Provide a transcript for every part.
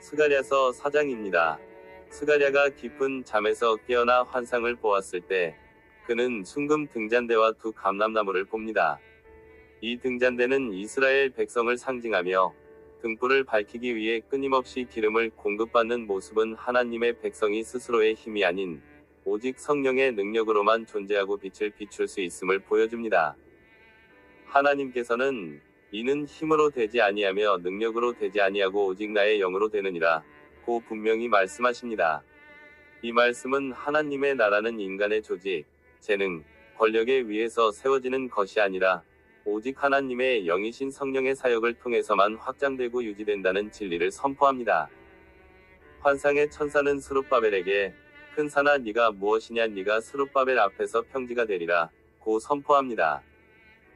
스가랴서 4장입니다. 스가랴가 깊은 잠에서 깨어나 환상을 보았을 때 그는 순금 등잔대와 두 감람나무를 봅니다. 이 등잔대는 이스라엘 백성을 상징하며 등불을 밝히기 위해 끊임없이 기름을 공급받는 모습은 하나님의 백성이 스스로의 힘이 아닌 오직 성령의 능력으로만 존재하고 빛을 비출 수 있음을 보여줍니다. 하나님께서는 이는 힘으로 되지 아니하며 능력으로 되지 아니하고 오직 나의 영으로 되느니라 고 분명히 말씀하십니다. 이 말씀은 하나님의 나라는 인간의 조직, 재능, 권력에 의해서 세워지는 것이 아니라 오직 하나님의 영이신 성령의 사역을 통해서만 확장되고 유지된다는 진리를 선포합니다. 환상의 천사는 스룹바벨에게 큰 산아 네가 무엇이냐 네가 스룹바벨 앞에서 평지가 되리라 고 선포합니다.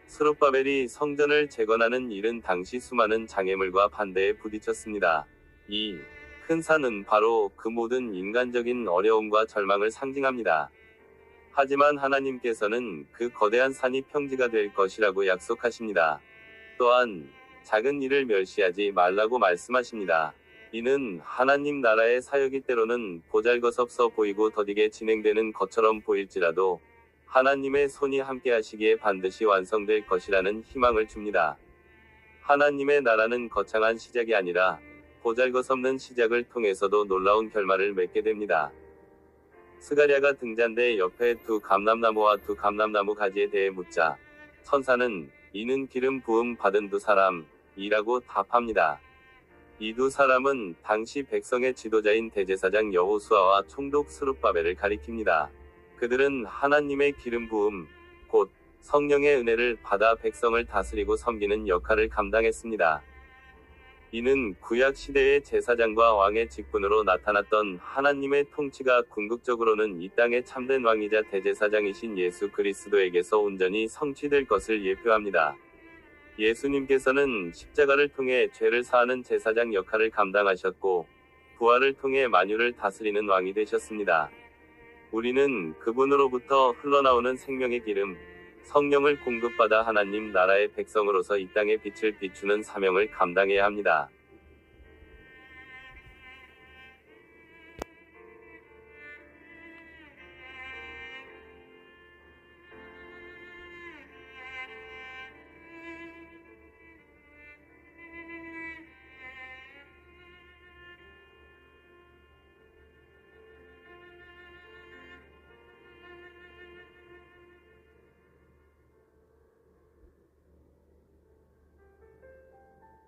스룹바벨이 성전을 재건하는 일은 당시 수많은 장애물과 반대에 부딪혔습니다. 이 큰 산은 바로 그 모든 인간적인 어려움과 절망을 상징합니다. 하지만 하나님께서는 그 거대한 산이 평지가 될 것이라고 약속하십니다. 또한 작은 일을 멸시하지 말라고 말씀하십니다. 이는 하나님 나라의 사역이 때로는 보잘것없어 보이고 더디게 진행되는 것처럼 보일지라도 하나님의 손이 함께 하시기에 반드시 완성될 것이라는 희망을 줍니다. 하나님의 나라는 거창한 시작이 아니라 보잘것없는 시작을 통해서도 놀라운 결말을 맺게 됩니다. 스가랴가 등잔대 옆에 두 감람나무와 두 감람나무 가지에 대해 묻자 천사는 이는 기름 부음 받은 두 사람이라고 답합니다. 이 두 사람은 당시 백성의 지도자인 대제사장 여호수아와 총독 스룹바벨을 가리킵니다. 그들은 하나님의 기름 부음, 곧 성령의 은혜를 받아 백성을 다스리고 섬기는 역할을 감당했습니다. 이는 구약 시대의 제사장과 왕의 직분으로 나타났던 하나님의 통치가 궁극적으로는 이 땅의 참된 왕이자 대제사장이신 예수 그리스도에게서 온전히 성취될 것을 예표합니다. 예수님께서는 십자가를 통해 죄를 사하는 제사장 역할을 감당하셨고, 부활을 통해 만유를 다스리는 왕이 되셨습니다. 우리는 그분으로부터 흘러나오는 생명의 기름, 성령을 공급받아 하나님 나라의 백성으로서 이 땅의 빛을 비추는 사명을 감당해야 합니다.